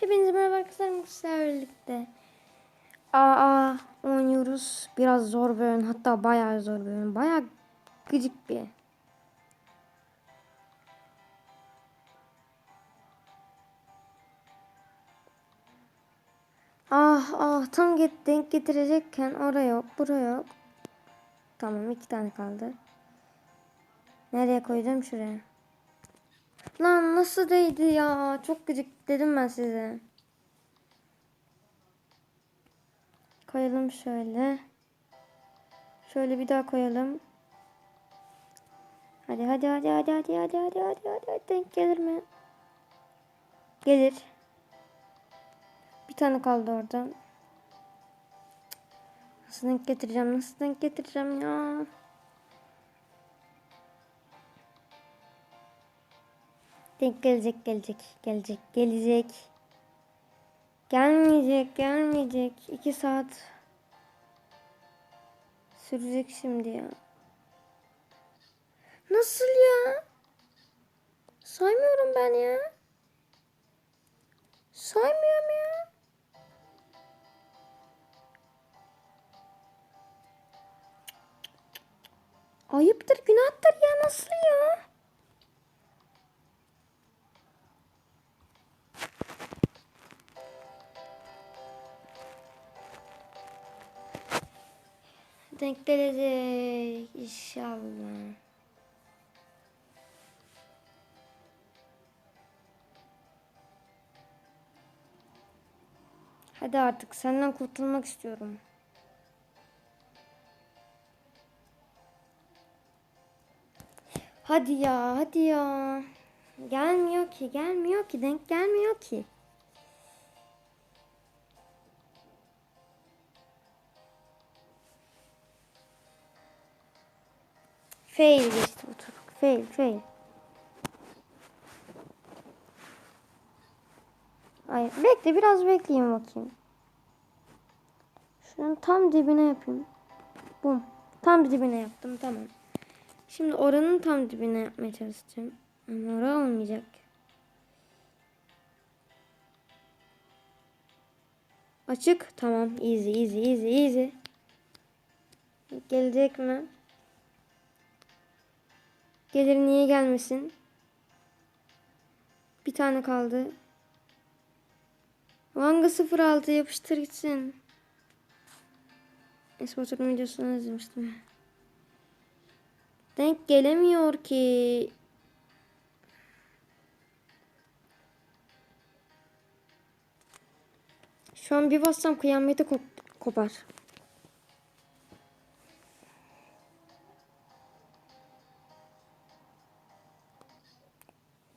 Hepinize merhaba arkadaşlar. Sizlerle birlikte AA oynuyoruz. Biraz zor bir oyun. Hatta bayağı zor bir oyun. Bayağı gıcık bir. Ah ah tam get denk getirecekken oraya yok, buraya yok. Tamam iki tane kaldı. Nereye koyacağım şuraya? Lan nasıl değdi ya? Çok gıcık dedim ben size. Koyalım şöyle. Şöyle bir daha koyalım. Hadi hadi hadi hadi hadi hadi hadi hadi hadi hadi denk gelir mi? Gelir. Bir tane kaldı orada. Nasıl denk getireceğim? Nasıl denk getireceğim ya? Denk gelecek gelecek gelecek gelecek. Gelmeyecek gelmeyecek. İki saat sürecek şimdi ya. Nasıl ya? Saymıyorum ben ya. Saymıyorum ya. Ayıptır günahtır ya nasıl ya? Denk gelecek inşallah. Hadi artık senden kurtulmak istiyorum. Hadi ya, hadi ya. Gelmiyor ki, gelmiyor ki, denk gelmiyor ki. Fail geçti bu tur. Fail, fail. Ay, bekle biraz bekleyeyim bakayım. Şunun tam dibine yapayım. Bum. Tam dibine yaptım tamam. Şimdi oranın tam dibine yapmaya çalışacağım. Ama ora olmayacak. Açık. Tamam. Easy easy easy easy. Gelecek mi? Gelir niye gelmesin? Bir tane kaldı. Vanga 06 yapıştır gitsin. Esport'un videosunu izlemiştim. Denk gelemiyor ki. Şu an bir bassam kıyamete kop kopar.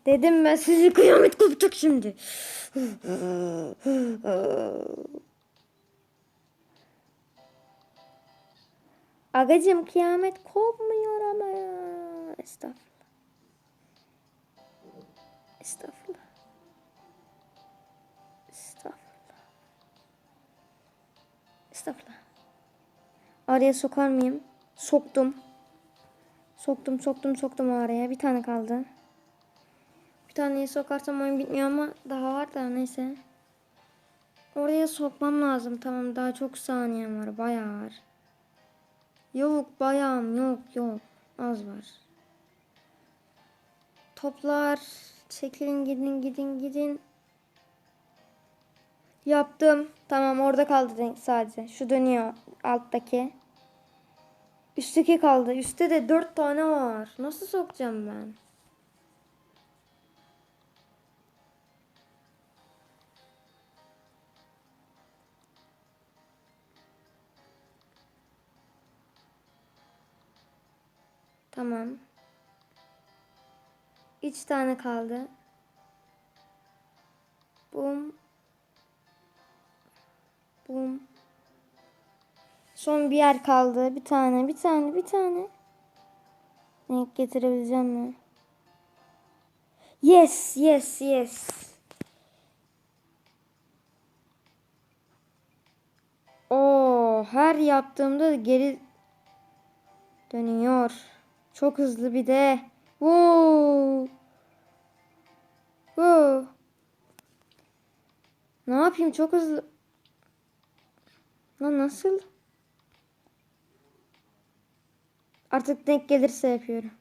Dedim ben sizi kıyamet kopacak şimdi. Agacım kıyamet kopmuyor ama ya. Estağfurullah. Estağfurullah. Estağfurullah. Estağfurullah. Araya sokar mıyım? Soktum. Soktum soktum soktum araya. Bir tane kaldı. Bir taneyi sokarsam oyun bitmiyor ama daha var da neyse. Oraya sokmam lazım. Tamam daha çok saniyem var. Bayağı var. Yok bayağım yok yok. Az var. Toplar. Çekilin gidin gidin gidin. Yaptım. Tamam orada kaldı sadece. Şu dönüyor alttaki. Üstteki kaldı. Üstte de dört tane var. Nasıl sokacağım ben? Tamam. Üç tane kaldı. Bum. Bum. Son bir yer kaldı. Bir tane, bir tane, bir tane. Renk getirebileceğim mi? Yes, yes, yes. Oo, her yaptığımda geri dönüyor. Çok hızlı bir de. Woo. Woo. Ne yapayım çok hızlı. Lan nasıl? Artık denk gelirse yapıyorum.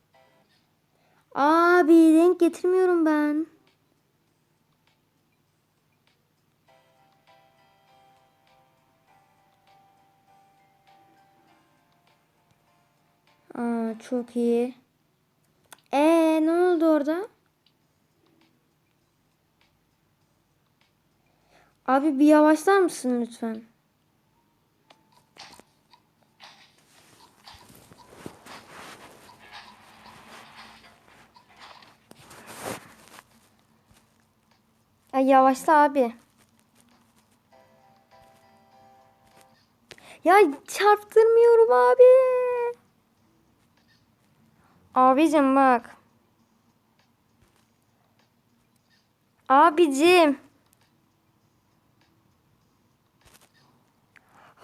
Abi denk getirmiyorum ben. Aa, çok iyi. Ee ne oldu orada? Abi bir yavaşlar mısın lütfen? Ay yavaşla abi. Ya çarptırmıyorum abi. Abicim bak. Abicim.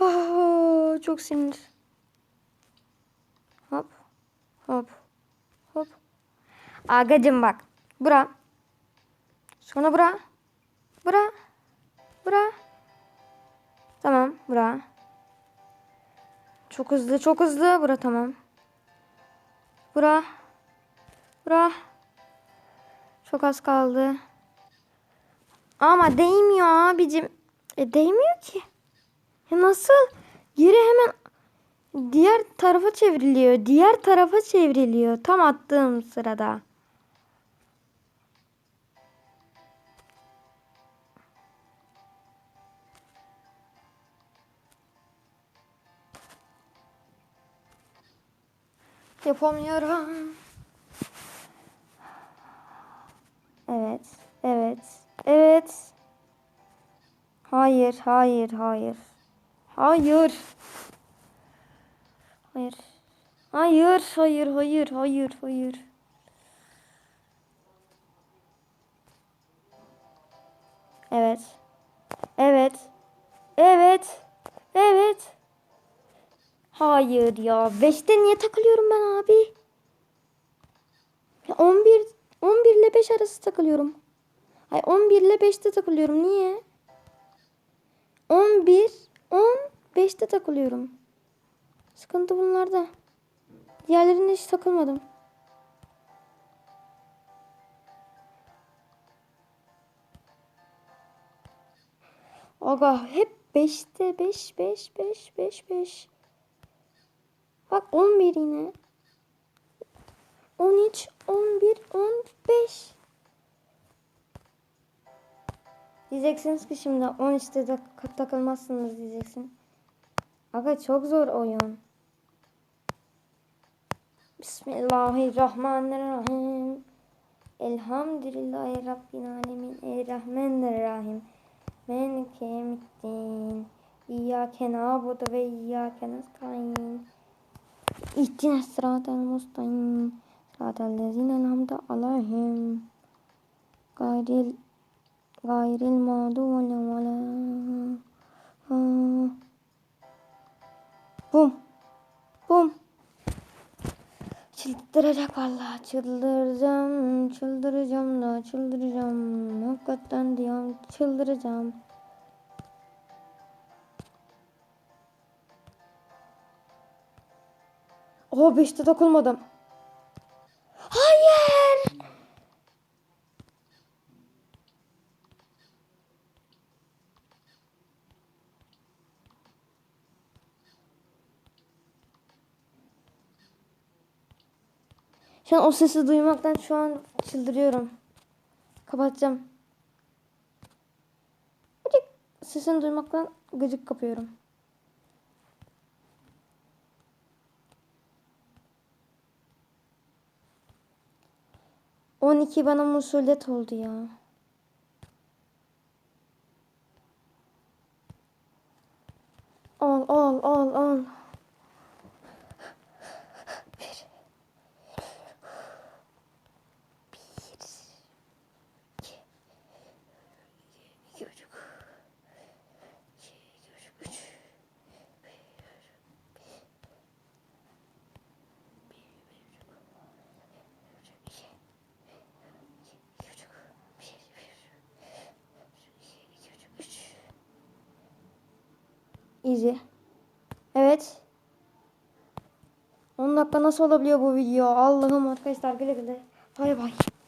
Oh, çok sinir. Hop. Hop. Hop. Agacım bak. Bura. Sonra bura. Bura. Bura. Tamam. Bura. Çok hızlı. Çok hızlı. Bura tamam. Bura. Bura. Çok az kaldı. Ama değmiyor abicim. E değmiyor ki. Ya nasıl? Geri hemen diğer tarafa çevriliyor. Diğer tarafa çevriliyor. Tam attığım sırada. Yapamıyorum. Evet. Evet. Evet. Hayır, hayır, hayır. Hayır. Hayır. Hayır, hayır, hayır, hayır, hayır. Evet. Evet. Evet. Evet. Hayır ya. 5'te niye takılıyorum ben abi? Ya 11 11 ile 5 arası takılıyorum. Ay 11 ile 5'te takılıyorum. Niye? 11 10 5'te takılıyorum. Sıkıntı bunlarda. Diğerlerinde hiç takılmadım. Aga hep 5'te 5 5 5 5 5. Bak 11 yine. 13 11 15. Diyeceksiniz ki şimdi 13'te de takılmazsınız diyeceksin. Aga çok zor oyun. Bismillahirrahmanirrahim. Elhamdülillahi Rabbil alemin. Errahmanirrahim. Melike yevmiddin. İyyâke nâbudu ve iyyâke nestaîn. İhdina sıratel mustakîm. Sıratel lezîne en'amte aleyhim. Gayril gayril mağdubi aleyhim. Bum. Bum. Çıldıracak vallahi çıldıracağım çıldıracağım da çıldıracağım hakikaten diyorum çıldıracağım. Oha beşte takılmadım. Hayır. Şu an o sesi duymaktan şu an çıldırıyorum. Kapatacağım. Sesini duymaktan gıcık kapıyorum. On iki bana musullet oldu ya. Al al al al. Easy. Evet. 10 dakika nasıl olabiliyor bu video? Allah'ım arkadaşlar güle güle. Bay bay.